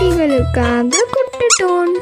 குட்டிகளுக்காக குட்டட்டோன்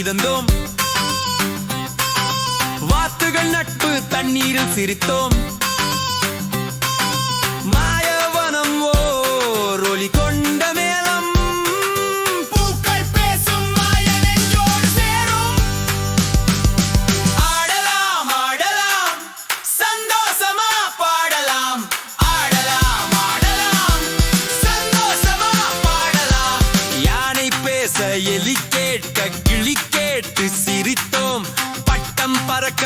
மிதந்தோம் வாத்துகள் நட்பு தண்ணீரில் சிரித்தோம்.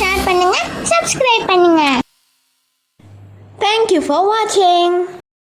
ஷேர் பண்ணுங்கள் சப்ஸ்கிரைப் பண்ணுங்கள் தேங்க்யூ ஃபார் வாட்சிங்